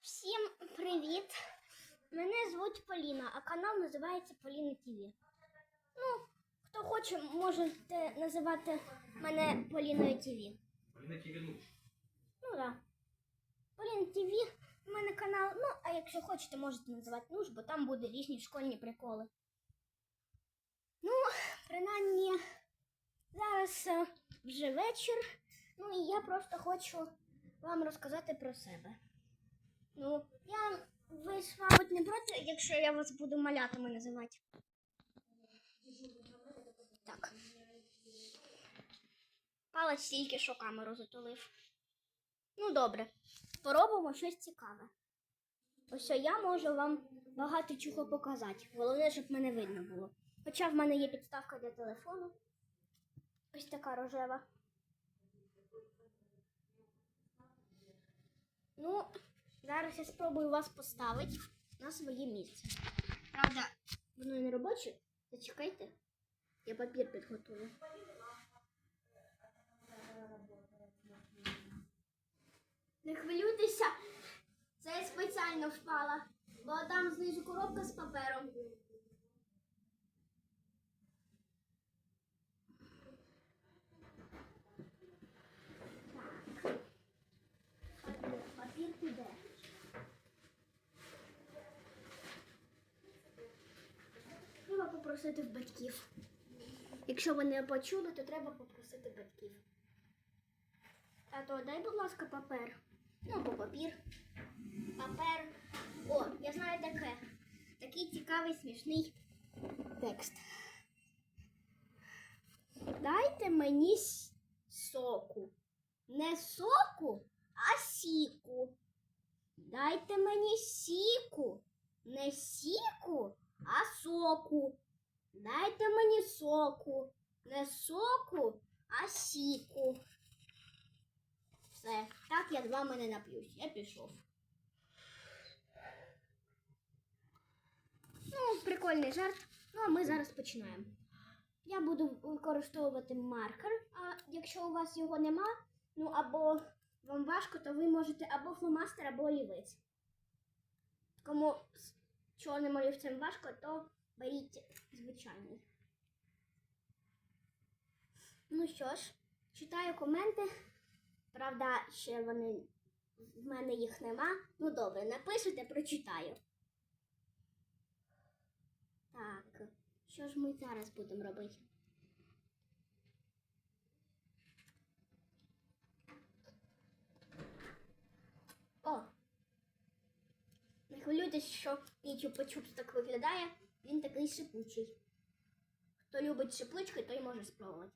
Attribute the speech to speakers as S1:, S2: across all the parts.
S1: Всім привіт! Мене звуть Поліна, а канал називається Поліна ТВ. Ну, хто хоче, можете називати мене Поліною ТВ.
S2: Поліна Ківінуш.
S1: Ну да. Поліна ТВ у мене канал. Ну, а якщо хочете, можете називати Нуш, бо там буде різні школьні приколи. Ну, принаймні, зараз е, вже вечір. Ну і я просто хочу вам розказати про себе. Ну, я ви ж, мабуть, не проти, якщо я вас буду малятами називати. Так. Палець тільки що камеру затулив. Ну, добре. Поробимо щось цікаве. Ось я можу вам багато чого показати. Головне, щоб мене видно було. Хоча в мене є підставка для телефону. Ось така рожева. Ну, зараз я спробую вас поставити на своє місце. Правда, воно не робоче. Зачекайте. Я папір підготую. Не хвилюйтеся, це я спеціально впала, бо там знизу коробка з папером. Так. Папір, папір піде. Треба попросити в батьків. Якщо ви не почули, то треба попросити батьків. Тато, дай, будь ласка, папер. Ну, або папір. Папер. О, я знаю таке. Такий цікавий смішний текст. Дайте мені соку. Не соку, а сіку. Дайте мені сіку. Не сіку, а соку. Дайте мені соку. Не соку, а сіку. Все, так я з вами не нап'юсь. Я пішов. Ну, прикольний жарт. Ну, а ми зараз починаємо. Я буду використовувати маркер, а якщо у вас його нема, ну або вам важко, то ви можете або фломастер, або олівець. Кому з чорним олівцем важко, то беріть звичайний. Ну що ж, читаю коменти. Правда, ще вони в мене їх нема. Ну добре, напишете, прочитаю. Так, що ж ми зараз будемо робити? О! Не хвилюйтесь, що мій чупа-чупс так виглядає. Він такий шипучий. Хто любить шипучки, той може спробувати.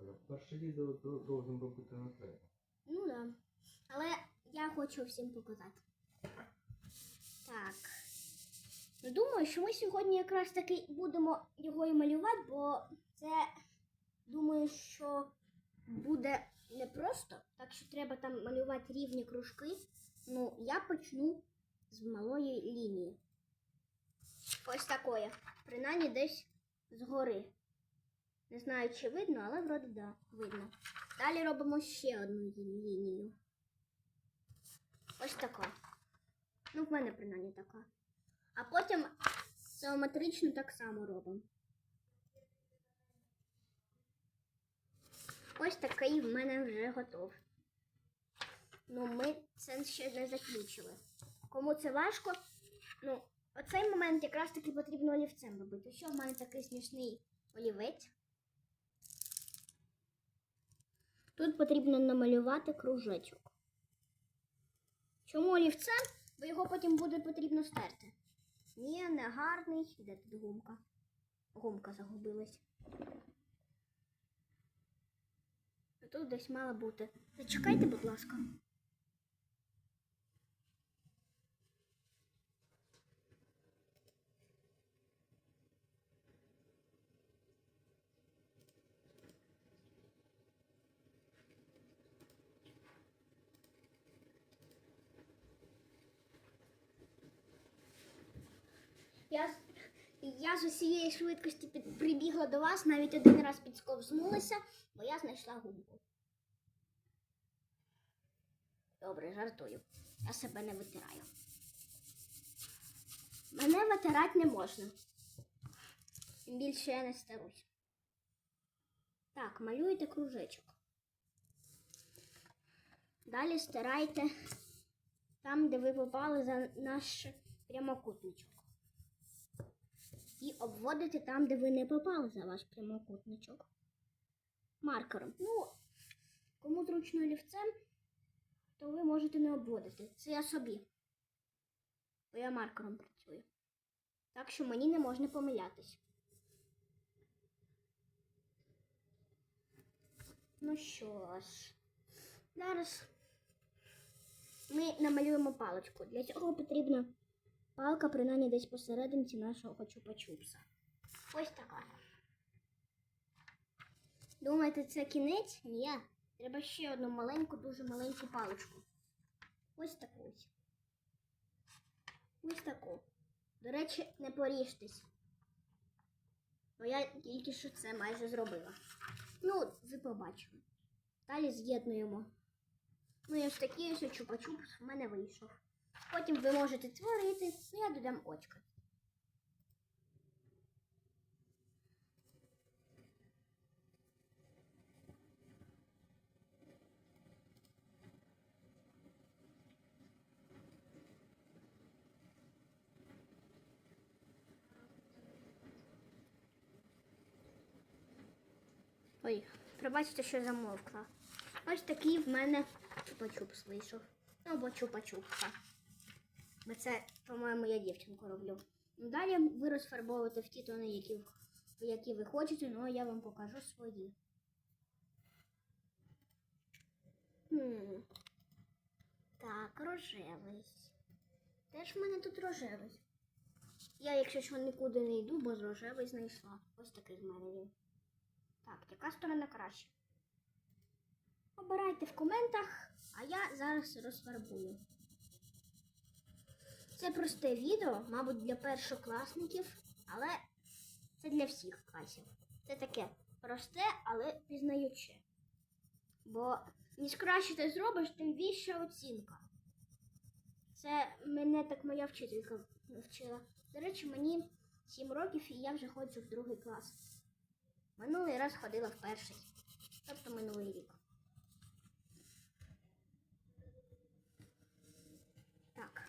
S2: Оля, перше відео до- должен робити не треба.
S1: Ну да. Але я хочу всім показати. Так. Ну, Думаю, що ми сьогодні якраз таки будемо його і малювати, бо це думаю, що буде непросто, так що треба там малювати рівні кружки. Ну, я почну з малої лінії. Ось такої. Принаймні десь згори. Не знаю, чи видно, але вроді да, видно. Далі робимо ще одну лінію. Ось така. Ну, в мене принаймні така. А потім геометрично так само робимо. Ось такий в мене вже готов. Ну, ми це ще не заключили. Кому це важко, ну, оцей момент якраз таки потрібно олівцем робити. Що в мене такий смішний олівець. Тут потрібно намалювати кружечок. Чому олівцем? Бо його потім буде потрібно стерти. Ні, не гарний. Де тут гумка? Гумка загубилась. Тут десь мала бути. Зачекайте, будь ласка. Я, я з усієї швидкості під, прибігла до вас, навіть один раз підсковзнулася, бо я знайшла гумку. Добре, жартую. Я себе не витираю. Мене витирати не можна. Тим більше я не старусь. Так, малюєте кружечок. Далі стирайте там, де ви попали за наш прямокутничок. І обводите там, де ви не попали за ваш прямокутничок. Маркером. Ну, кому зручно олівцем, то ви можете не обводити. Це я собі. Бо я маркером працюю. Так що мені не можна помилятись. Ну що ж, зараз ми намалюємо паличку. Для цього потрібна палка, принаймні десь посерединці нашого чупа-чупса. Ось така. Думаєте, це кінець? Ні. Треба ще одну маленьку, дуже маленьку паличку. Ось таку ось. Ось таку. До речі, не поріжтесь. Бо я тільки що це майже зробила. Ну, ви побачили. Далі з'єднуємо. Ну, і ось такий ось чупа-чупс в мене вийшов. Потім ви можете творити, ну я додам очка. Ой, пробачте, що замовкла. Ось такий в мене чупа-чупс вийшов. Ну, або чупа-чупса. Бо це, по-моєму, я дівчинку роблю. Ну, Далі ви розфарбовуєте в ті тони, які, які ви хочете, ну а я вам покажу свої. Хм. Так, рожевий. Теж в мене тут рожевий. Я, якщо що, нікуди не йду, бо рожевий знайшла. Ось такий в мене він. Так, яка сторона краще? Обирайте в коментах, а я зараз розфарбую. Це просте відео, мабуть, для першокласників, але це для всіх класів. Це таке просте, але пізнаюче. Бо ніж краще ти зробиш, тим вища оцінка. Це мене так моя вчителька навчила. До речі, мені 7 років і я вже ходжу в другий клас. Минулий раз ходила в перший, тобто минулий рік. Так.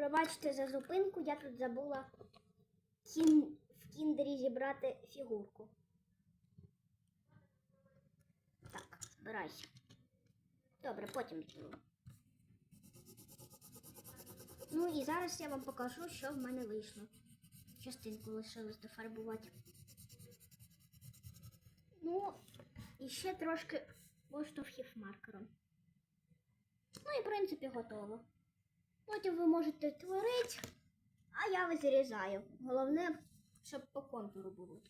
S1: Пробачте за зупинку, я тут забула кін... в кіндері зібрати фігурку. Так, збирайся. Добре, потім зберу. Ну і зараз я вам покажу, що в мене вийшло. Частинку лишилось дофарбувати. Ну, і ще трошки поштовхів маркером. Ну і в принципі готово. Потім ви можете творити, а я визрізаю. Головне, щоб по контуру було.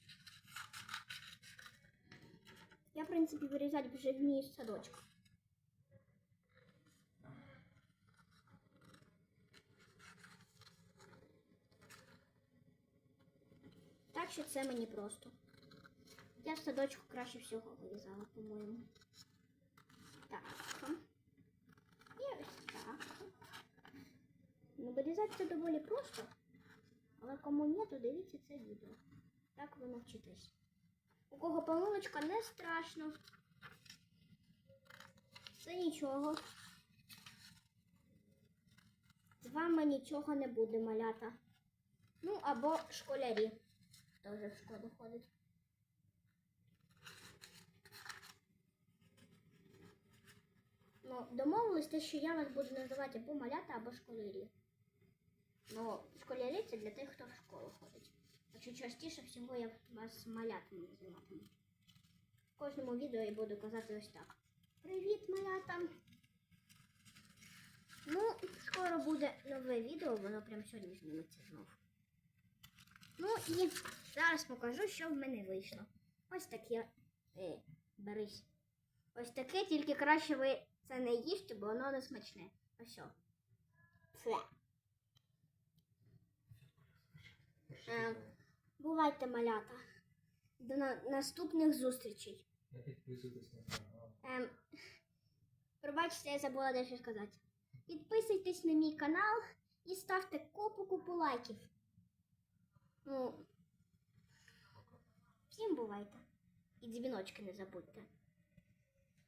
S1: Я, в принципі, вирізати вже вмію з садочка. Так що це мені просто. Я в садочку краще всього вирізала, по-моєму. Так. І ось так. Ну, це доволі просто. Але кому ні, то дивіться це відео. Так ви навчитесь. У кого помилочка не страшно. Це нічого. З вами нічого не буде малята. Ну, або школярі. Вже в школу ходить. Ну, домовились що я вас буду називати або малята, або школярі. Ну, школярі це для тих, хто в школу ходить. Хоча частіше всього я вас малятами називатиму. В кожному відео я буду казати ось так. Привіт, малята! Ну, скоро буде нове відео, воно прямо сьогодні зніметься знов. Ну і зараз покажу, що в мене вийшло. Ось таке. Е, берись. Ось таке, тільки краще ви це не їжте, бо воно не смачне. Ось. о. Фе. Е, бувайте малята. До на- наступних зустрічей.
S2: Не підписуйтесь на канал.
S1: Ем, пробачте, я забула дещо сказати. Підписуйтесь на мій канал і ставте купу-купу лайків. Ну, всім бувайте. І дзвіночки не забудьте.